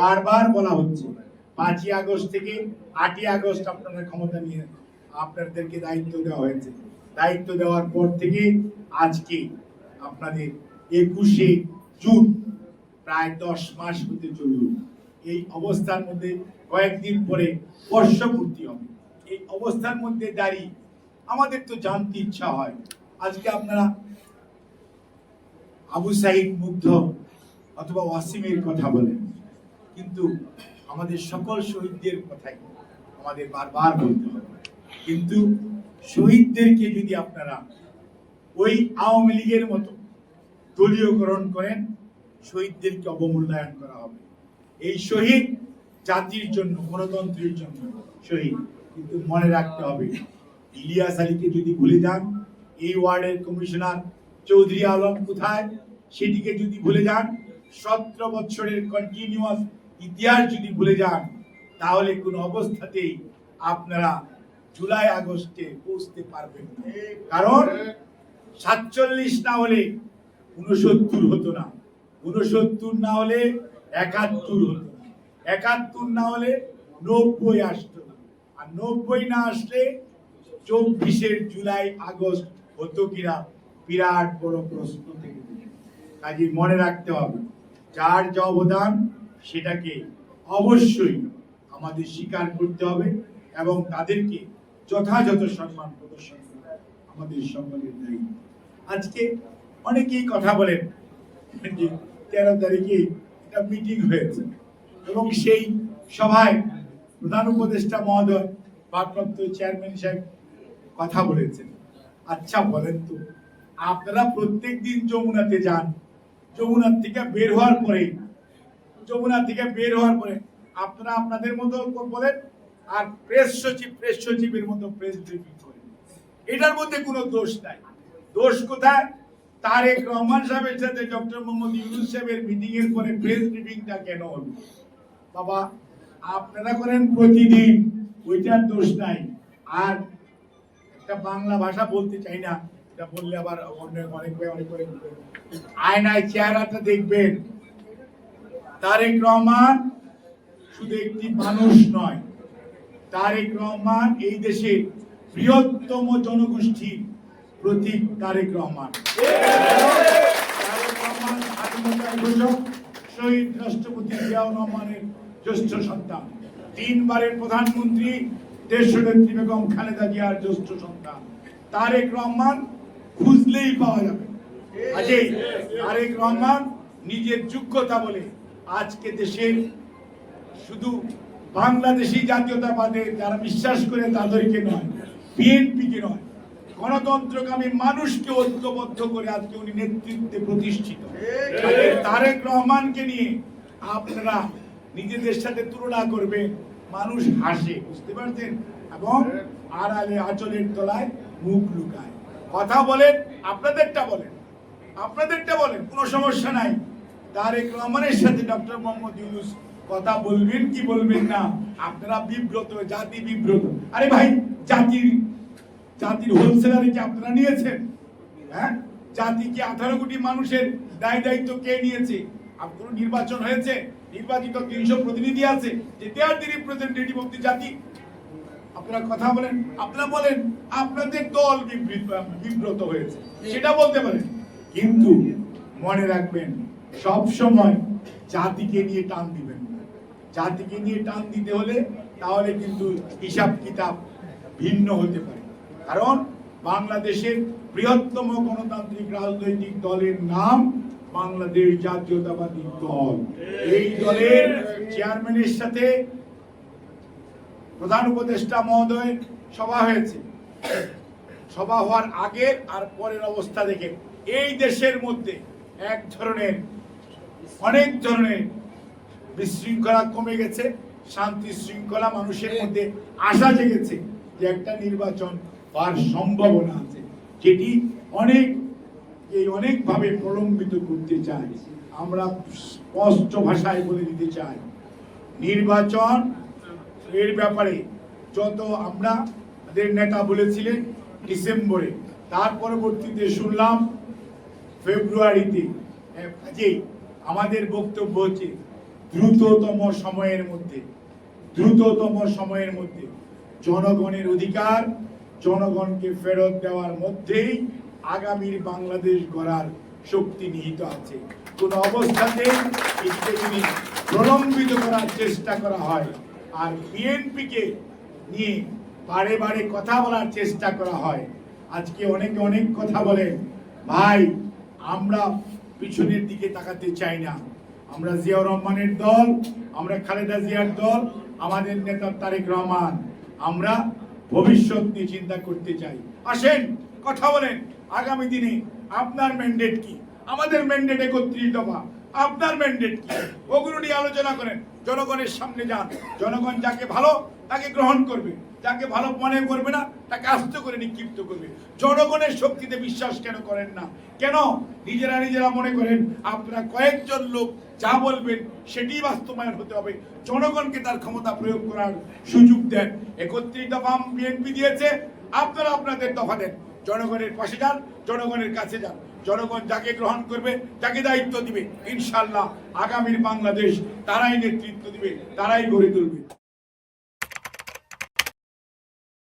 বারবার বলা হচ্ছে, পাঁচই আগস্ট থেকে আটই আগস্ট আপনারা ক্ষমতা নিয়ে আপনাদেরকে দায়িত্ব দেওয়া হয়েছে। দায়িত্ব দেওয়ার পর থেকে আজকে আপনাদের একুশে জুন প্রায় দশ মাস হতে চলল। এই অবস্থার মধ্যে কয়েকদিন পরে বর্ষপূর্তি হবে। এই অবস্থার মধ্যে দাঁড়িয়ে আমাদের তো জানতে ইচ্ছা হয়। আজকে আপনারা আবু সাইদ মুগ্ধ অথবা ওয়াসিমের কথা বলেন। কিন্তু আমাদের সকল শহীদদের কথাই আমাদের বারবার বলতে হবে। কিন্তু শহীদদেরকে যদি আপনারা ওই আওয়ামী লীগের মতো দলীয়করণ করেন, শহীদদেরকে অবমূল্যায়ন করা হবে। এই শহীদ জাতির জন্য, গণতন্ত্রের জন্য শহীদ। কিন্তু মনে রাখতে হবে, ইলিয়াস আলীকে যদি ভুলে যান, এই ওয়ার্ডের কমিশনার চৌধুরী আলম কোথায়? সেটিকে যদি ভুলে যান, সতেরো বছরের কন্টিনিউয়াস ইতিহাস যদি ভুলে যান, তাহলে কোনো অবস্থাতেই আপনারা জুলাই আগস্টে পৌঁছতে পারবেন কারণ সাতচল্লিশ না হলে উনসত্তর হতো না। উনসত্তর না হলে একাত্তর হতো না। একাত্তর না হলে নব্বই আসতো না। আর নব্বই না আসলে চব্বিশের জুলাই আগস্ট হতো কিনা বিরাট বড় প্রশ্ন থেকে। কাজে মনে রাখতে হবে, যার যে অবদান সেটাকে অবশ্যই আমাদের স্বীকার করতে হবে এবং তাদেরকে যথাযথ সম্মান প্রদর্শন করা আমাদের সকলের দায়িত্ব। আজকে অনেকেই কথা বলেন যে তেরো তারিখে একটা মিটিং হয়েছে এবং সেই সভায় প্রধান উপদেষ্টা মহোদয় ভারপ্রাপ্ত চেয়ারম্যান সাহেব কথা বলেছেন। আচ্ছা বলেন তো, আপনারা প্রত্যেক দিন যমুনাতে যান, যমুনার থেকে বের হওয়ার পরে যমুনা থেকে বের হওয়ার পরে আপনারা আপনাদের মতো বলেন, আর প্রেস সচিব প্রেস সচিবের মতো প্রেস ব্রিফিং করেন। এটার মধ্যে কোনো দোষ নাই। দোষ কোথায়? তারেক রহমান সাহেবের সাথে ডক্টর মোহাম্মদ ইউনুস সাহেবের মিটিং এর পরে প্রেস ব্রিফিংটা কেন হলো? বাবা, আপনারা করেন প্রতিদিন, ওইটার দোষ নাই। আর একটা বাংলা ভাষা বলতে চাই না, এটা বললে আবার অন্য অনেক অনেক আয়নায় চেহারাটা দেখবেন। তারেক রহমান শুধু একটি মানুষ নয়। তারেক রহমান এই দেশে বৃহত্তম জনগোষ্ঠীর প্রতীক তারেক রহমান। তারেক রহমান স্বাধীনতার শহীদ রাষ্ট্রপতি জিয়াউর রহমানের জ্যেষ্ঠ সন্তান, তিনবারের প্রধানমন্ত্রী দেশনেত্রী বেগম খালেদা জিয়ার জ্যেষ্ঠ সন্তান। তারেক রহমান খুঁজলেই পাওয়া যাবে। আজকে তারেক রহমান নিজের যোগ্যতা বলে আজকে দেশের শুধু বাংলাদেশি জাতীয়তাবাদে যারা বিশ্বাস করে তাদেরকে নয় বিএনপিকে নয় গণতন্ত্রকামী মানুষকে ঐক্যবদ্ধ করে আজকে উনি নেতৃত্বে প্রতিষ্ঠিত। তারেক রহমানকে নিয়ে আপনারা নিজেদের সাথে তুলনা করবেন মানুষ হাসে বুঝতে পারছেন? এবং আড়ালে আচলের তলায় মুখ লুকায়। কথা বলেন আপনাদেরটা বলেন আপনাদেরটা বলেন কোনো সমস্যা নাই। তারেক রহমানের সাথে ডক্টর মোহাম্মদ ইউনুস কথা বলবেন কি বলবেন না? আপনারা বিব্রত, জাতি বিব্রত। আরে ভাই, জাতির জাতির হোলসেলারে কি আপনারা নিয়েছেন? হ্যাঁ? জাতি কি আঠারো কোটি মানুষের দায় দায়িত্ব কে নিয়েছে? আপনার নির্বাচন হয়েছে? নির্বাচিত তিনশো প্রতিনিধি আছে যে দে আর দি রিপ্রেজেন্টেটিভ অফ দি জাতি। আপনারা কথা বলেন। আপনারা বলেন, আপনাদের দল বিব্রত হয়েছে। সেটা বলতে পারেন। কিন্তু মনে রাখবেন সব সময় জাতিকে নিয়ে টান দিবেন না। জাতিকে নিয়ে টান দিতে হলে তাহলে কিন্তু হিসাব কিতাব ভিন্ন হতে পারে। কারণ বাংলাদেশের বৃহত্তম গণতান্ত্রিক রাজনৈতিক দলের নাম বাংলাদেশ জাতীয়তাবাদী দল। এই দলের চেয়ারম্যানের সাথে প্রধান উপদেষ্টা মহোদয় সভা হয়েছে। সভা হওয়ার আগের আর পরের অবস্থা দেখে এই দেশের মধ্যে এক ধরনের অনেক ধরনের বিশৃঙ্খলা কমে গেছে, শান্তি শৃঙ্খলা মানুষের মধ্যে আশা জেগেছে যে একটা নির্বাচন হওয়ার সম্ভাবনা আছে, যেটি অনেক, এই অনেকভাবে প্রলম্বিত করতে চাই আমরা স্পষ্ট ভাষায় বলে দিতে চাই, নির্বাচন এর ব্যাপারে যত আমরা নেতা বলেছিলেন ডিসেম্বরে, তার পরবর্তীতে শুনলাম ফেব্রুয়ারিতে কাজেই আমাদের বক্তব্য হচ্ছে দ্রুততম সময়ের মধ্যে, দ্রুততম সময়ের মধ্যে জনগণের অধিকার, জনগণকে ফেরত দেওয়ার মধ্যেই আগামীর বাংলাদেশ গড়ার শক্তি নিহিত আছে। কোন অবস্থাতে প্রলম্বিত করার চেষ্টা করা হয়, আর বিএনপিকে নিয়ে বারে বারে কথা বলার চেষ্টা করা হয়, আজকে অনেকে অনেক কথা বলেন, ভাই, আমরা পিছনের দিকে তাকাতে চাই না। আমরা জিয়াউর রহমানের দল, আমরা খালেদা জিয়ার দল, আমাদের নেতা তারেক রহমান। আমরা ভবিষ্যৎ নিয়ে চিন্তা করতে চাই। আসেন, কথা বলেন, আগামী দিনে আপনার ম্যান্ডেট কি? আমাদের ম্যান্ডেট একত্রিশ দফা। আপনার ম্যান্ডেট কি? ওগুলো নিয়ে আলোচনা করেন। জনগণের সামনে যান। জনগণ যাকে ভালো, তাকে গ্রহণ করবে। যাকে ভালো মনে করবে না, তাকে আস্ত করে নিক্ষিপ্ত করবে। জনগণের শক্তিতে বিশ্বাস কেন করেন না? কেন? নিজেরা নিজেরা মনে করেন, আপনারা কয়েকজন লোক যা বলবেন, সেটি বাস্তবায়ন হতে হবে। জনগণকে তার ক্ষমতা প্রয়োগ করার সুযোগ দেন। একত্রিশ দফা বিএনপি দিয়েছে। আপনারা আপনাদের দফা দেন। জনগণের পাশে যান, জনগণের কাছে যান। জনগণ যাকে গ্রহণ করবে, যাকে দায়িত্ব দিবে ইনশাল্লাহ আগামীর বাংলাদেশ তারাই নেতৃত্ব দিবে, তারাই গড়ে তুলবে।